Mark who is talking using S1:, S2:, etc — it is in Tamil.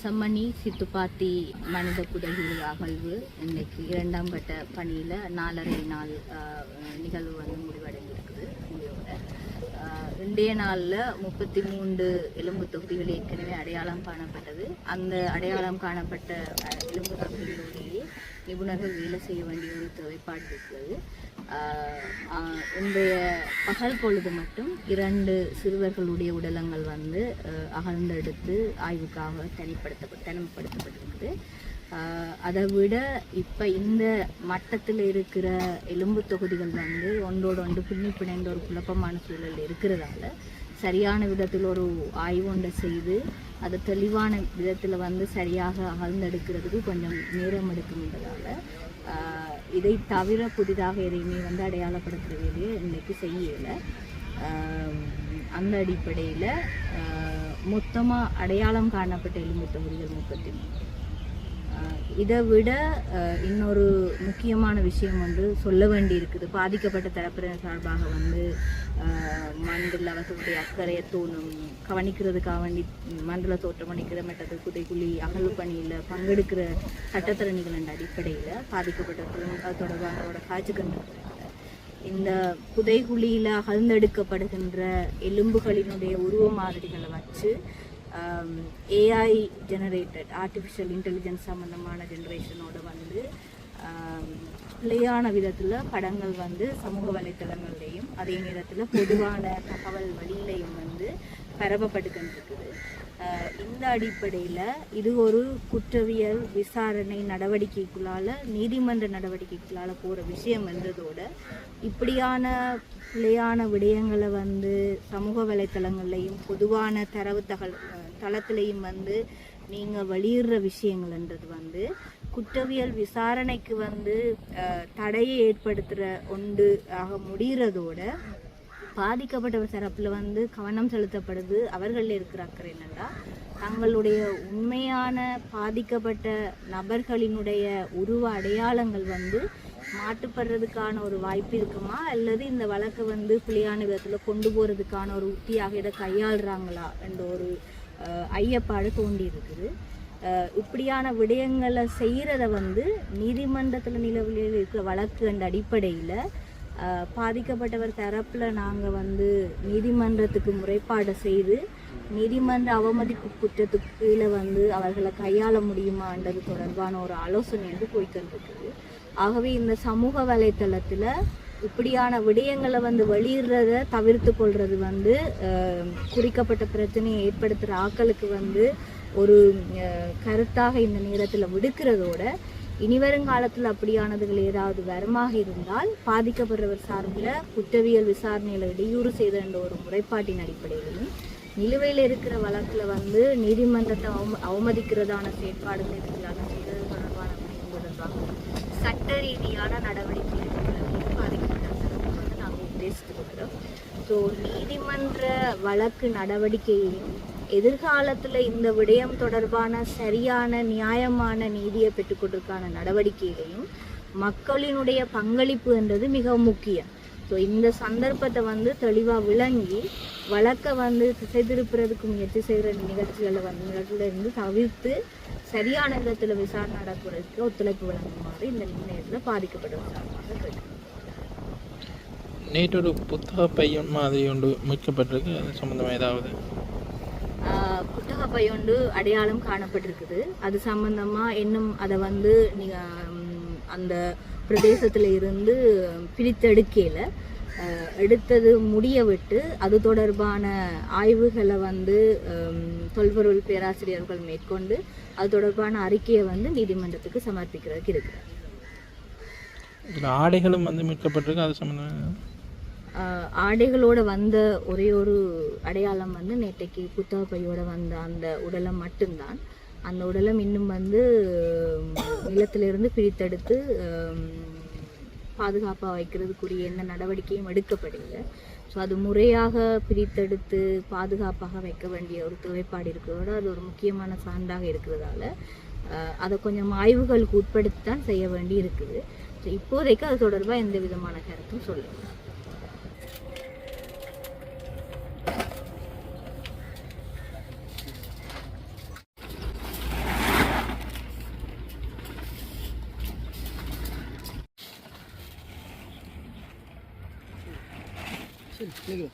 S1: செம்மணி சித்துப்பாத்தி மனித குடகிரி அகழ்வு இன்னைக்கு இரண்டாம் கட்ட பணியில் நாலரை நாள் நிகழ்வு வந்து முடிவடைந்திருக்குது முடிவோட இன்றைய நாளில் முப்பத்தி மூன்று எலும்பு தொகுதிகள் ஏற்கனவே அடையாளம் காணப்பட்டது. அந்த அடையாளம் காணப்பட்ட எலும்பு தொகுதிகளோடையே நிபுணர்கள் வேலை செய்ய வேண்டிய ஒரு தேவைப்பாடு இருக்கிறது. இன்றைய பகல் பொழுது மட்டும் இரண்டு சிறுவர்களுடைய உடலங்கள் வந்து அகழ்ந்தெடுத்து ஆய்வுக்காக தனிப்படுத்த தனிமைப்படுத்தப்பட்டிருக்குது. அதை விட இப்போ இந்த மட்டத்தில் இருக்கிற எலும்பு தொகுதிகள் வந்து ஒன்றோடு ஒன்று பின்னி பிணைந்த ஒரு குழப்பமான சூழல் இருக்கிறதால சரியான விதத்தில் ஒரு ஆய்வு ஒன்றை செய்து அதை தெளிவான விதத்தில் வந்து சரியாக அகழ்ந்தெடுக்கிறதுக்கு கொஞ்சம் நேரம் எடுக்கும்ன்றதால இதை தவிர புதிதாக எதையுமே வந்து அடையாளப்படுத்துகிற வேலையை இன்றைக்கு செய்யலை. அந்த அடிப்படையில் மொத்தமாக அடையாளம் காணப்பட்ட எலும்பு தொகுதிகள் முப்பத்தி மூணு இதை விட இன்னொரு முக்கியமான விஷயம் வந்து சொல்ல வேண்டி இருக்குது பாதிக்கப்பட்ட தரப்பினர் சார்பாக வந்து மண்டல மண்டில் அவர்களுடைய அக்கறையை தோணும் கவனிக்கிறதுக்காக வேண்டி மண்டல தோற்றம் அளிக்கிற மற்றது புதைக்குழி அகழ்வு பணியில் பங்கெடுக்கிற சட்டத்திறனிகள் என்ற அடிப்படையில் பாதிக்கப்பட்ட அது தொடர்பானவரோட காட்சி இந்த புதைகுழியில் அகழ்ந்தெடுக்கப்படுகின்ற எலும்புகளினுடைய உருவ மாதிரிகளை வச்சு ஏஐ ஜெனரேட்டட் ஆர்டிஃபிஷியல் இன்டெலிஜென்ஸ் சம்மந்தமான ஜென்ரேஷனோட வந்து um, பிள்ளையான விதத்தில் படங்கள் வந்து சமூக வலைத்தளங்கள்லேயும் அதே நேரத்தில் பொதுவான தகவல் வழியிலையும் வந்து பரப்பப்பட்டுக்கிட்டு இந்த அடிப்படையில் இது ஒரு குற்றவியல் விசாரணை நடவடிக்கைக்குள்ளால் நீதிமன்ற நடவடிக்கைக்குள்ளால் போகிற விஷயம் என்றதோட இப்படியான பிள்ளையான விடயங்களை வந்து சமூக வலைத்தளங்கள்லையும் பொதுவான தரவு தகவல் தளத்திலையும் வந்து நீங்கள் வெளியிடுற விஷயங்கள்ன்றது வந்து குற்றவியல் விசாரணைக்கு வந்து தடையை ஏற்படுத்துகிற ஒன்று ஆக முடிகிறதோட பாதிக்கப்பட்டவர் தரப்பில் வந்து கவனம் செலுத்தப்படுது. அவர்களில் இருக்கிற அக்கறை என்னன்னா தங்களுடைய உண்மையான பாதிக்கப்பட்ட நபர்களினுடைய உருவ அடையாளங்கள் வந்து மாட்டுப்படுறதுக்கான ஒரு வாய்ப்பு இருக்குமா? அல்லது இந்த வழக்கை வந்து புலியான விதத்தில் கொண்டு போகிறதுக்கான ஒரு உத்தியாக இதை கையாளுறாங்களா? என்ற ஒரு ஐயப்பாடு தோண்டி இருக்குது இப்படியான விடயங்களை செய்கிறத வந்து நீதிமன்றத்தில் நிலவில் இருக்கிற வழக்கு என்ற அடிப்படையில் பாதிக்கப்பட்டவர் தரப்பில் நாங்கள் வந்து நீதிமன்றத்துக்கு முறைப்பாடு செய்து நீதிமன்ற அவமதிப்பு குற்றத்துக்கு கீழே வந்து அவர்களை கையாள முடியுமான்றது தொடர்பான ஒரு ஆலோசனை வந்து போய்க்கிட்டு ஆகவே இந்த சமூக வலைத்தளத்தில் இப்படியான விடயங்களை வந்து வெளியிடுறத தவிர்த்து கொள்வது வந்து குறிக்கப்பட்ட பிரச்சனையை ஏற்படுத்துகிற ஆக்களுக்கு வந்து ஒரு கருத்தாக இந்த நேரத்தில் விடுக்கிறதோட இனி வருங்காலத்தில் அப்படியானதுகள் ஏதாவது வரமாக இருந்தால் பாதிக்கப்படுறவர் சார்பில் குற்றவியல் விசாரணையில் இடையூறு செய்த என்ற ஒரு முறைப்பாட்டின் அடிப்படையிலும் நிலுவையில் இருக்கிற வழக்கில் வந்து நீதிமன்றத்தை அவம அவமதிக்கிறதான செயற்பாடுகள் இருக்கிறாங்க செய்தது தொடர்பான விடயம் தொடர்பாக சட்ட ரீதியான நடவடிக்கை பாதிக்கப்பட்டதற்கு வந்து நாங்கள் உத்தேசித்துக் கொள்கிறோம். ஸோ நீதிமன்ற வழக்கு நடவடிக்கையையும் எதிர்காலத்தில் இந்த விடயம் தொடர்பான சரியான நியாயமான நீதியை பெற்றுக்கொண்டிருக்கான நடவடிக்கையிலையும் மக்களினுடைய பங்களிப்பு என்றது மிக முக்கியம். ஸோ இந்த சந்தர்ப்பத்தை வந்து தெளிவாக விளங்கி வழக்கை வந்து திசை திருப்புறதுக்கு முயற்சி செய்கிற நிகழ்ச்சிகளை வந்து நிகழ்ச்சியிலிருந்து தவிர்த்து சரியான விதத்தில் விசாரணை நடக்கிறதுக்கு ஒத்துழைப்பு வழங்குமாறு இந்த நேரத்தில் பாதிக்கப்பட்ட
S2: நேற்று ஒரு புத்தக பையன் மாதிரி ஒன்று மீட்கப்பட்டிருக்கு. அது சம்மந்தமாக ஏதாவது
S1: புத்தக பையொண்டு அடையாளம் காணப்பட்டிருக்குது. அது சம்பந்தமா இன்னும் அதை வந்து நீங்க அந்த பிரதேசத்துல இருந்து பிரித்தெடுக்கையில் எடுத்தது முடிய விட்டு அது தொடர்பான ஆய்வுகளை வந்து தொல்பொருள் பேராசிரியர்கள் மேற்கொண்டு அது தொடர்பான அறிக்கையை வந்து நீதிமன்றத்துக்கு சமர்ப்பிக்கிறதுக்கு இருக்கிறார்.
S2: ஆடைகளும் வந்து மீட்கப்பட்டிருக்கு அது சம்மந்தமாக
S1: ஆடைகளோட வந்த ஒரே ஒரு அடையாளம் வந்து நேற்றைக்கு புத்தக பையோட வந்த அந்த உடலம் மட்டும்தான். அந்த உடலம் இன்னும் வந்து நிலத்திலிருந்து பிரித்தெடுத்து பாதுகாப்பாக வைக்கிறதுக்குரிய எந்த நடவடிக்கையும் எடுக்கப்படலை ஸோ அது முறையாக பிரித்தெடுத்து பாதுகாப்பாக வைக்க வேண்டிய ஒரு தேவைப்பாடு இருக்கிறதோட அது ஒரு முக்கியமான சான்றாக இருக்கிறதால அதை கொஞ்சம் ஆய்வுகளுக்கு உட்படுத்தி தான் செய்ய வேண்டி இருக்குது. ஸோ இப்போதைக்கு அது தொடர்பாக எந்த விதமான கருத்தும் சொல்லுங்கள்
S3: Negro.